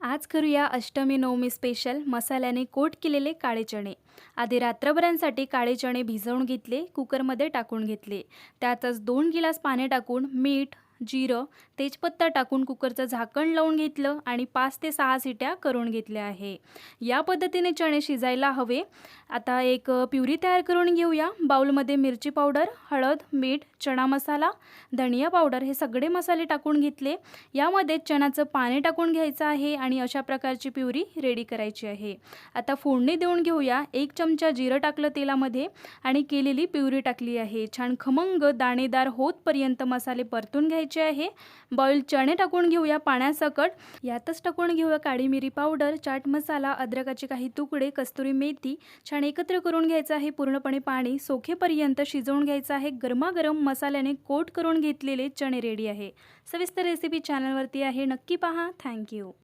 आज करूया अष्टमी नवमी स्पेशल मसाल्याने कोट केलेले काळे चणे. आधी रात्रभरांसाठी काळे चणे भिजवून घेतले कुकरमध्ये टाकून घेतले. त्यातच दोन गिलास पाणी टाकून मीठ जिरं तेजपत्ता टाकून कुकरचं झाकण लावून घेतलं आणि पाच ते सहा सिट्या करून घेतल्या आहे. या पद्धतीने चणे शिजायला हवे. आता एक प्युरी तयार करून घेऊया. बाऊलमध्ये मिरची पावडर हळद मीठ चणा मसाला धनिया पावडर हे सगळे मसाले टाकून घेतले. यामध्ये चण्याचं पाणी टाकून घ्यायचं आहे आणि अशा प्रकारची प्युरी रेडी करायची आहे. आता फोडणी देऊन घेऊया. एक चमचा जिरं टाकलं तेलामध्ये आणि केलेली प्युरी टाकली आहे. छान खमंग दाणेदार होतपर्यंत मसाले परतून घ्यायचे घ्यायचे आहे. बॉईल चणे टाकून घेऊया पाण्यासकट. यातच टाकून घेऊया काळी मिरी पावडर चाट मसाला अद्रकाचे काही तुकडे कस्तुरी मेथी. छान एकत्र करून घ्यायचं आहे पूर्णपणे पाणी. सोखेपर्यंत शिजवून घ्यायचं आहे. गरमागरम मसाल्याने कोट करून घेतलेले चणे रेडी आहे. सविस्तर रेसिपी चॅनलवरती आहे. नक्की पहा. थँक्यू